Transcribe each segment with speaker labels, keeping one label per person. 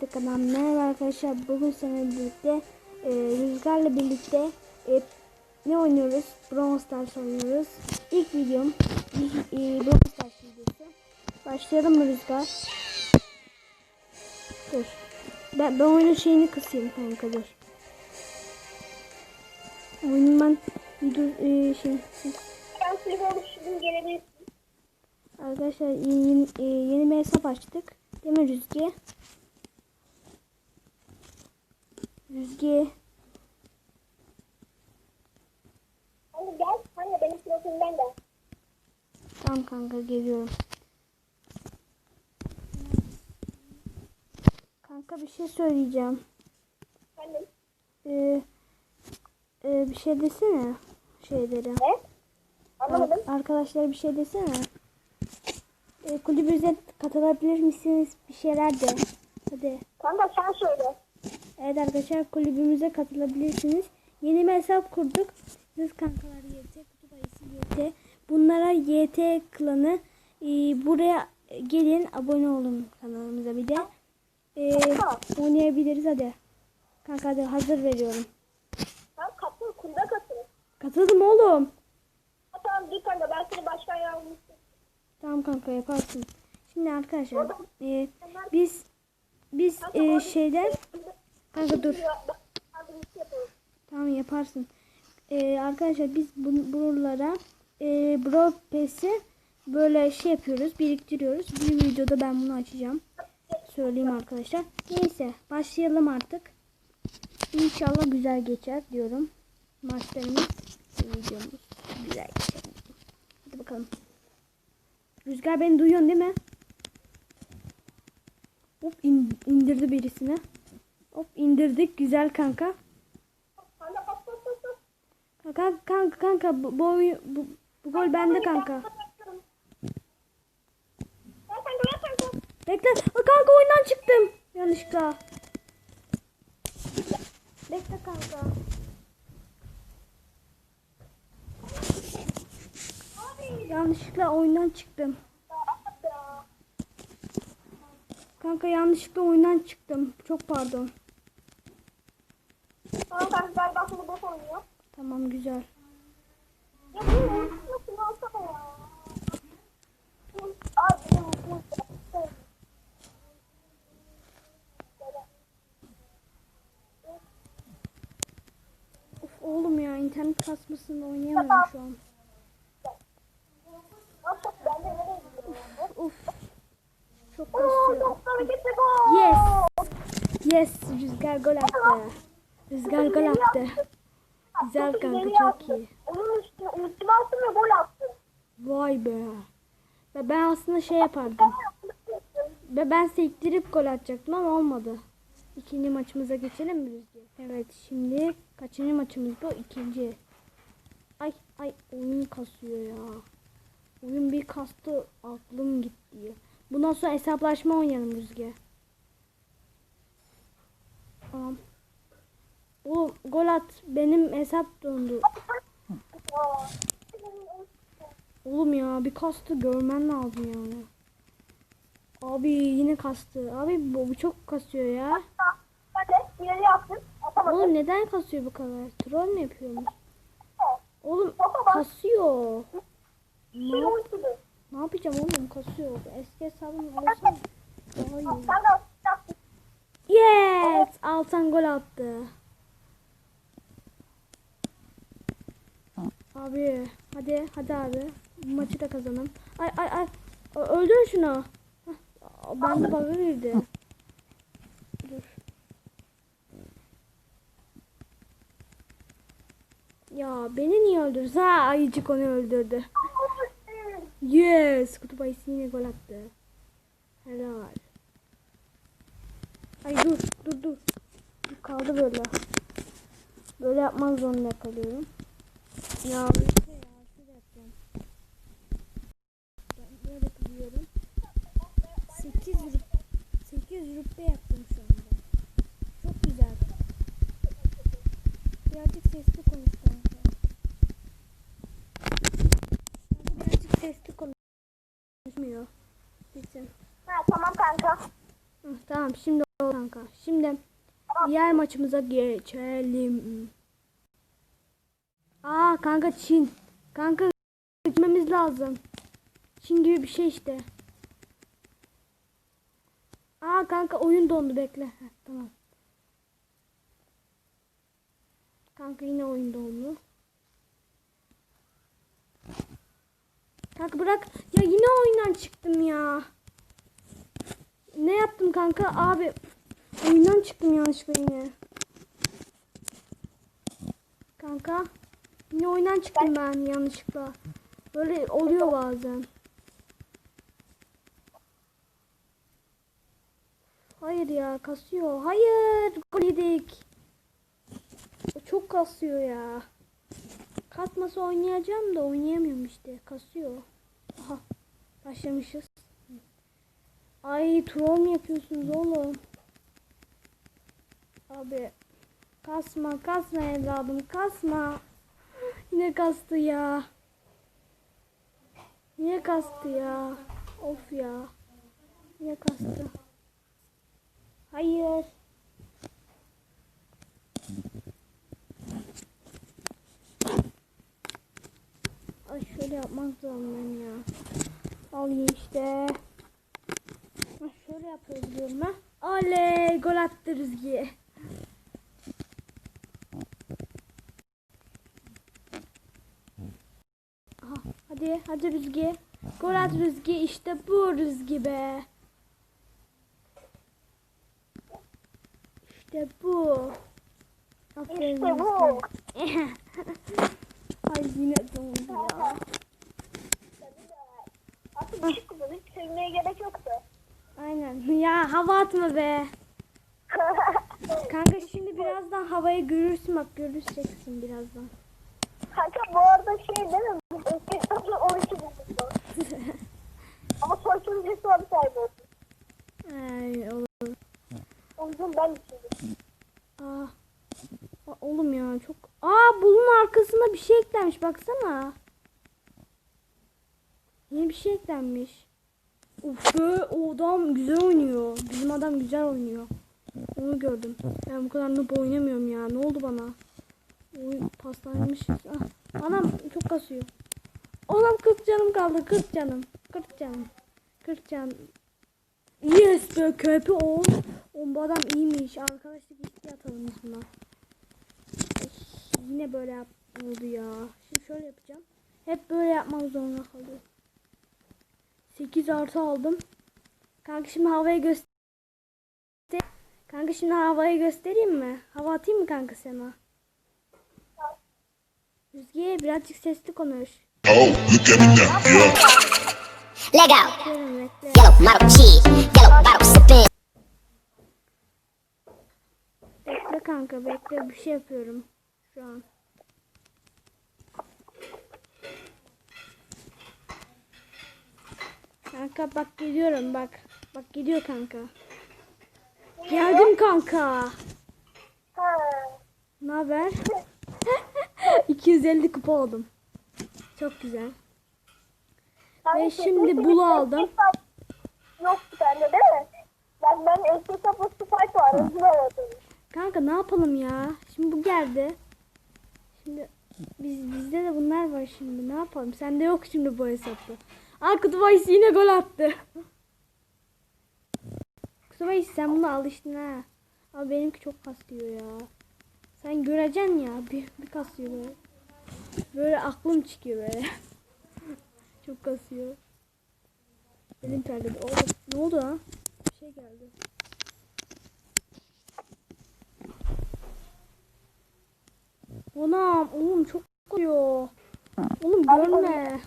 Speaker 1: Kanal merhaba arkadaşlar bugün seninle birlikte e, Rüzgar'la birlikte e, ne oynuyoruz? Brawl Stars oynuyoruz. İlk videom e, Brawl Stars videosu. Başlayalım mı Rüzgar? Dur. Ben, ben oyunun şeyini kısayım kanka dur. Oyunun ben video e, şey
Speaker 2: Ben.
Speaker 1: Arkadaşlar yeni, e, yeni bir hesap açtık. Değil mi Rüzgar? Rüzgar.
Speaker 2: Hani gel. Hani benim profilimden de.
Speaker 1: Tamam kanka geliyorum. Kanka bir şey söyleyeceğim.
Speaker 2: Hani
Speaker 1: Ee, e, bir şey desene şeylere.
Speaker 2: ne? Anlamadım.
Speaker 1: Arkadaşlar bir şey desene. Ee, kulübümüze katılabilir misiniz? Bir şeyler de. Hadi.
Speaker 2: Kanka sen söyle.
Speaker 1: Evet arkadaşlar kulübümüze katılabilirsiniz. Yeni bir hesap kurduk. Siz kankalar YT, kutup ayısı YT. Bunlara YT klanı. Ee, buraya gelin abone olun kanalımıza bir de. Ee, oynayabiliriz hadi. Kanka hadi hazır veriyorum.
Speaker 2: Sen katıl. Kulda katıl.
Speaker 1: Katıldım oğlum.
Speaker 2: Tamam dur kanka ben seni başkan yardımcısı.
Speaker 1: Tamam kanka yaparsın. Şimdi arkadaşlar e, biz biz e, şeyden kanka dur. Tamam yaparsın. Ee, arkadaşlar biz bu, buralara e, Brawl böyle şey yapıyoruz, biriktiriyoruz. Bir videoda ben bunu açacağım. Söyleyeyim arkadaşlar. Neyse başlayalım artık. İnşallah güzel geçer diyorum. Maçlarımız, videomuz güzel geçer. Hadi bakalım. Rüzgar beni duyuyorsun değil mi? Hop in- indirdi birisini. Hop indirdik güzel kanka.
Speaker 2: Kanka.
Speaker 1: Kanka kanka bu, bu, bu, gol bende kanka. Bekle. Kanka oyundan çıktım. Yanlışlıkla. Bekle kanka. Yanlışlıkla oyundan çıktım. Kanka yanlışlıkla oyundan çıktım. Çok pardon.
Speaker 2: Tamam kanka galiba şimdi boş oynuyor.
Speaker 1: Tamam güzel.
Speaker 2: Ya bu ne? Nasıl alsana ya? Abi benim bu
Speaker 1: Of oğlum ya internet kasmasında oynayamıyorum şu an.
Speaker 2: Gidiyorum?
Speaker 1: Of. Çok kasıyor. Yes. Yes. Rüzgar gol attı. Rüzgar gol attı. Güzel kanka çok iyi.
Speaker 2: Onun üstüne ultimi attım ve gol attım.
Speaker 1: Vay be. Ve ben aslında şey yapardım. Ve ben sektirip gol atacaktım ama olmadı. İkinci maçımıza geçelim mi Rüzgar? Evet şimdi kaçıncı maçımız bu? İkinci. Ay ay oyun kasıyor ya. Oyun bir kastı aklım gitti. Bundan sonra hesaplaşma oynayalım Rüzgar. Tamam. Oğlum gol at. Benim hesap dondu. Oğlum ya bir kastı görmen lazım yani. Abi yine kastı. Abi bu, bu çok kasıyor ya.
Speaker 2: İleri yaptım.
Speaker 1: Oğlum neden kasıyor bu kadar? Troll mü yapıyormuş? Oğlum kasıyor. Ne, yap- ne yapacağım oğlum kasıyor. Eski hesabım olsa daha iyi. Yes! Altan gol attı. Abi hadi hadi abi. Bu maçı da kazanalım. Ay ay ay. Öldür şunu. Ben de bug'a girdi. Dur. Ya beni niye öldürdü? Ayıcık onu öldürdü. Yes! Kutup ayısı yine gol attı. Helal. Ay dur dur dur. Kaldı böyle. Böyle yapmak zorunda kalıyorum. Ya işte ya şöyle yapacağım. Ben böyle kılıyorum. 8 rüp 8 rüppe yaptım şu anda. Çok güzel. Birazcık sesli konuş kanka. Birazcık sesli konuşmuyor. Sesin.
Speaker 2: Ha tamam kanka.
Speaker 1: Hı, Tamam şimdi oldu kanka. Şimdi diğer maçımıza geçelim. Aa kanka Çin. Kanka gitmemiz lazım. Çin gibi bir şey işte. Aa kanka oyun dondu bekle. Heh, tamam. Kanka yine oyun dondu. Kanka bırak. Ya yine oyundan çıktım ya. Ne yaptım kanka? Abi oyundan çıktım yanlışlıkla yine. Kanka yine oyundan çıktım ben yanlışlıkla. Böyle oluyor bazen. Hayır ya kasıyor. Hayır gol yedik. Çok kasıyor ya. Kasmasa oynayacağım da oynayamıyorum işte. Kasıyor. Aha başlamışız. Ay troll mu yapıyorsunuz oğlum? Abi kasma kasma evladım kasma. Yine kastı ya. Niye kastı ya? Of ya. Niye kastı? Hayır. Ay şöyle yapmak zorundayım ya. Alayım işte. Ha, şöyle yapıyoruz diyorum ha. Oley gol attı Rüzgi. Aha, hadi Rüzgi. Gol at Rüzgi işte bu Rüzgi be. İşte bu. Aferin
Speaker 2: İşte bu.
Speaker 1: Ay yine dondu ya.
Speaker 2: Aslında kızım. Hiç sevmeye gerek yoktu.
Speaker 1: Aynen. Ya hava atma be. Kanka şimdi birazdan havayı görürsün bak göreceksin birazdan.
Speaker 2: Kanka bu arada şey değil mi? Eskişehir'de 12 bulduk. Ama son sürücüsü var sahibi olsun.
Speaker 1: Ay olur.
Speaker 2: O yüzden ben düşündüm.
Speaker 1: Aa, oğlum ya çok. Aa bunun arkasına bir şey eklenmiş baksana. Yeni bir şey eklenmiş. Uf o adam güzel oynuyor. Bizim adam güzel oynuyor. Onu gördüm. Ben bu kadar noob oynamıyorum ya. Ne oldu bana? Oyun paslanmışız. Ah, anam çok kasıyor. Anam 40 canım kaldı. 40 canım. 40 canım. 40 can. Yes be köpe ol. Oğlum bu adam iyiymiş. Arkadaşlık isteği atalım biz Yine böyle oldu ya. Şimdi şöyle yapacağım. Hep böyle yapmak zorunda kalıyorum. 8 artı aldım. Kanka şimdi havaya göster. Kanka şimdi havayı göstereyim mi? Hava atayım mı kanka sana? Rüzgar birazcık sesli konuş.
Speaker 3: Oh, look at me now, yeah.
Speaker 1: Bekle.
Speaker 4: Yellow model cheese. Yellow bottle sipping.
Speaker 1: Bekle kanka bekle bir şey yapıyorum şu an. Kanka bak geliyorum bak. Bak gidiyor kanka. Geldim kanka. Ne haber? 250 kupa oldum. Çok güzel.
Speaker 2: Kanka,
Speaker 1: Ve şimdi bulu aldım.
Speaker 2: hesap Yoktu sende değil mi? Ben ben eski hesapla Sprite var.
Speaker 1: Kanka ne yapalım ya? Şimdi bu geldi. Şimdi biz bizde de bunlar var şimdi. Ne yapalım? Sende yok şimdi bu hesapta. Aa Kutubayis yine gol attı. Kutubayis sen bunu alıştın ha. Abi benimki çok kaslıyor ya. Sen göreceksin ya. Bir, bir kasıyor böyle. Böyle aklım çıkıyor böyle. çok kasıyor. Elim terledi. Oğlum ne oldu ha? Bir şey geldi. Anam oğlum çok koyuyor. Oğlum görme.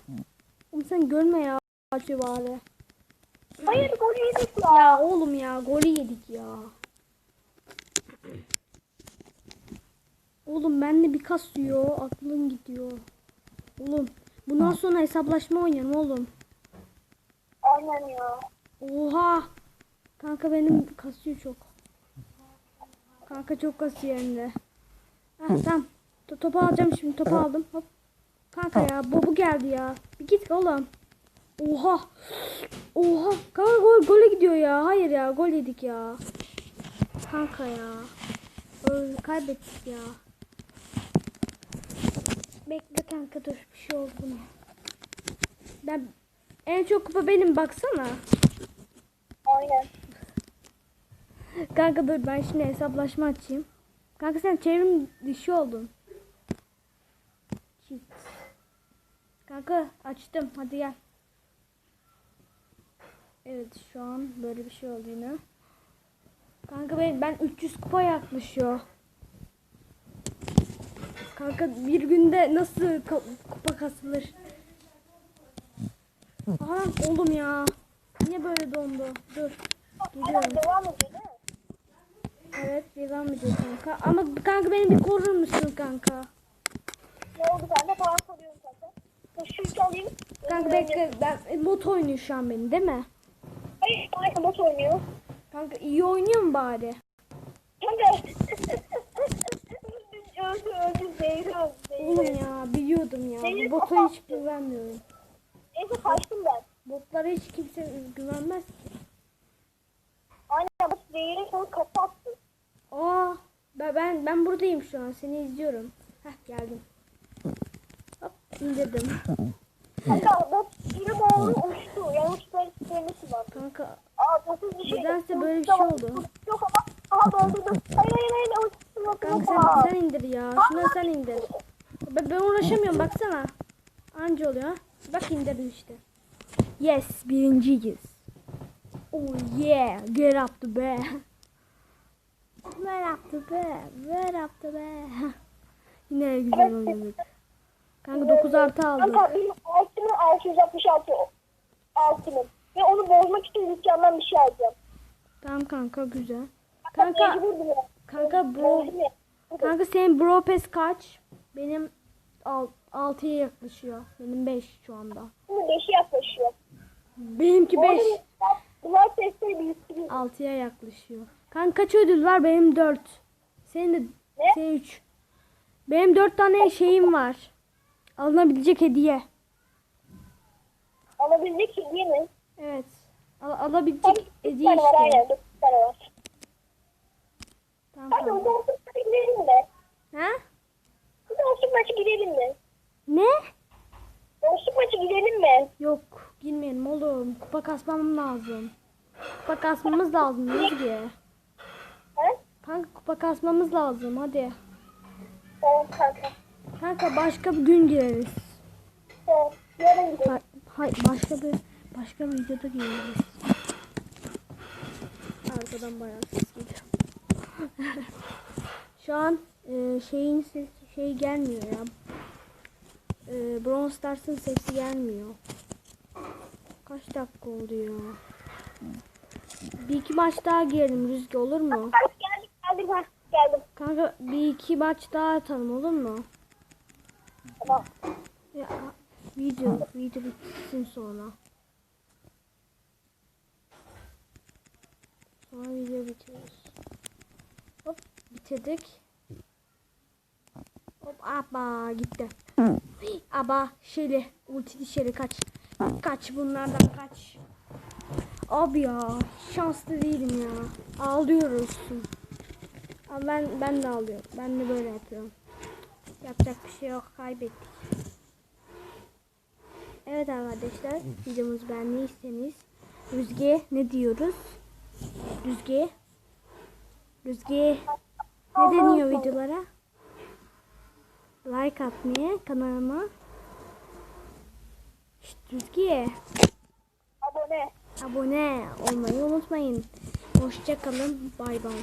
Speaker 1: Oğlum sen görme ya. Açı bari.
Speaker 2: Hayır gol yedik ya.
Speaker 1: Ya oğlum ya golü yedik ya. Oğlum ben de bir kasıyor. Aklım gidiyor. Oğlum bundan sonra hesaplaşma oynayalım oğlum.
Speaker 2: Aynen ya.
Speaker 1: Oha. Kanka benim kasıyor çok. Kanka çok kasıyor hem de. Heh, tamam. To- topu alacağım şimdi. Topu aldım. Hop. Kanka ya bu, bu geldi ya. Bir git oğlum. Oha. Oha. Kanka gol gole gidiyor ya. Hayır ya gol yedik ya. Kanka ya. Öl, kaybettik ya. Bekle kanka dur bir şey oldu buna. Ben en çok kupa benim baksana.
Speaker 2: Aynen.
Speaker 1: Kanka dur ben şimdi hesaplaşma açayım. Kanka sen çevrim dışı oldun. Cheat. Kanka açtım hadi gel. Evet şu an böyle bir şey oldu yine. Kanka ben, ben 300 kupa yaklaşıyor. Kanka bir günde nasıl kupa kasılır? Aha oğlum ya. Niye böyle dondu? Dur. Geliyorum.
Speaker 2: Ama devam ediyor değil mi?
Speaker 1: Evet devam ediyor kanka. Ama kanka beni bir korur musun kanka?
Speaker 2: Ne oldu sende falan soruyorum kanka. Dur şu alayım.
Speaker 1: Kanka bekle ben e, bot oynuyor şu an beni değil mi?
Speaker 2: Hayır kanka bot oynuyor.
Speaker 1: Kanka iyi oynuyor mu bari?
Speaker 2: Kanka. Öldü öldü zehri öldü
Speaker 1: Oğlum
Speaker 2: zehri.
Speaker 1: ya biliyordum ya. Bu bota hiç güvenmiyorum.
Speaker 2: Neyse kaçtım ben.
Speaker 1: Botlara hiç kimse güvenmez ki.
Speaker 2: Aynen bak zehri sonra kapattı.
Speaker 1: Aa ben, ben ben buradayım şu an seni izliyorum. Heh geldim. Hop indirdim.
Speaker 2: Kanka bot yine doğru uçtu. Yani uçları sevmesi var.
Speaker 1: Kanka
Speaker 2: Aa botsuz bir şey.
Speaker 1: Nedense böyle bir şey oldu.
Speaker 2: Yok ama. Aha doldurdum. Hayır hayır hayır.
Speaker 1: Kanka sen, sen indir ya. Şuna sen indir. Ben, ben uğraşamıyorum baksana. Anca oluyor. ha. Bak indirdim işte. Yes birinciyiz. Oh yeah. Get up the bed. Get up the bed. Get up the bed. Yine güzel oynadık. Kanka 9 artı aldık.
Speaker 2: Kanka benim altımın 666 altımın. Ve onu bozmak için dükkandan bir şey alacağım.
Speaker 1: Tamam kanka güzel.
Speaker 2: Kanka.
Speaker 1: Kanka. Kanka bro kanka senin bro pes kaç? Benim 6'ya yaklaşıyor. Benim 5 şu anda.
Speaker 2: Şimdi 5'e yaklaşıyor.
Speaker 1: Benimki
Speaker 2: Bu
Speaker 1: 5.
Speaker 2: arada Bunlar testleri biriktireyim.
Speaker 1: 6'ya yaklaşıyor. Kanka kaç ödül var? Benim 4. Senin de
Speaker 2: Ne?
Speaker 1: senin 3. Benim 4 tane şeyim var. Alınabilecek hediye.
Speaker 2: Alabilecek hediye mi?
Speaker 1: Evet. Al alabilecek
Speaker 2: 9
Speaker 1: hediye
Speaker 2: tane var
Speaker 1: işte.
Speaker 2: aynen 9 tane var.
Speaker 1: Tamam,
Speaker 2: Kanka
Speaker 1: tamam.
Speaker 2: dostluk maçı gidelim mi?
Speaker 1: Ha?
Speaker 2: Dostluk maçı gidelim?
Speaker 1: Ne?
Speaker 2: Dostluk maçı gidelim mi?
Speaker 1: Yok girmeyelim oğlum. Kupa kasmam lazım. Kupa kasmamız lazım Özge.
Speaker 2: Ha?
Speaker 1: Kanka kupa kasmamız lazım hadi.
Speaker 2: Tamam kanka.
Speaker 1: Kanka başka bir gün gireriz.
Speaker 2: Tamam. Yarın gidelim.
Speaker 1: Ha- Hayır başka bir başka bir videoda gireriz. Arkadan bayağı ses geliyor. Şu an e, şeyin sesi şey gelmiyor ya. E, Brawl Stars'ın sesi gelmiyor. Kaç dakika oldu ya? Bir iki maç daha girelim Rüzgar olur mu?
Speaker 2: Geldik geldik ha. Geldim.
Speaker 1: Kanka bir iki maç daha atalım olur mu?
Speaker 2: Tamam.
Speaker 1: Ya video video bitsin sonra. Sonra video bitiriyoruz. Bitirdik. Hop aba gitti. Aba şeyli ultili şeyli kaç. Kaç bunlardan kaç. Abi ya şanslı değilim ya. Ağlıyoruz. Ama ben ben de ağlıyorum. Ben de böyle yapıyorum. Yapacak bir şey yok. Kaybettik. Evet arkadaşlar videomuzu beğendiyseniz Rüzge ne diyoruz? Rüzge Rüzge ne deniyor videolara? Like atmayı kanalıma Şşt, Rüzge
Speaker 2: Abone.
Speaker 1: abone olmayı unutmayın. Hoşçakalın. Bay bay.